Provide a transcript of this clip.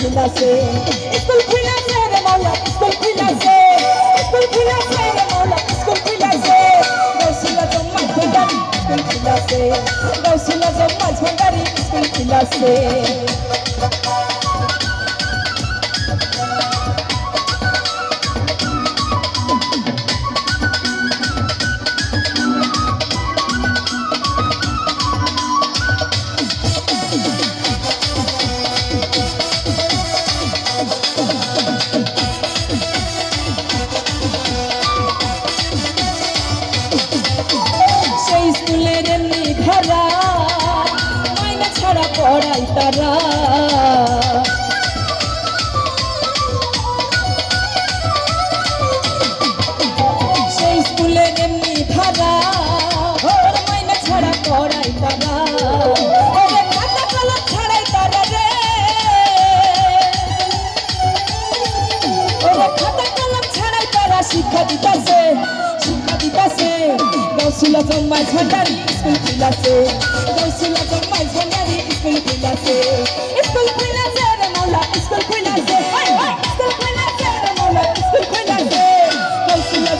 খুলাছে school খুলাছে রে মাওলা স্কুল খুলাছে স্কুল খুলাছে রে মাওলা স্কুল খুলাছে গৌসিলা জম্মা ভণ্ডারি স্কুল খুলাছে গৌসিলা জম্মা ভণ্ডারি স্কুল খুলাছে ছাড়া পড়াই তারা। সেই স্কুলের এমনি ধারা মাইনা ছাড়া পড়াই তারা। ছাড়াই ছাড়াই শিক্ষা দিতাছে শিক্ষা দিতাছে। গৌসিলা জম্মাই ভান্ডারি স্কুল খুলাছে গৌসিলা ভান্ডারি স্কুল খুলাছে স্কুল খুলাছে রে মৌলা স্কুল খুলাছে হাই হাই স্কুল খুলাছে রে মৌলা স্কুল খুলাছে গৌসিলা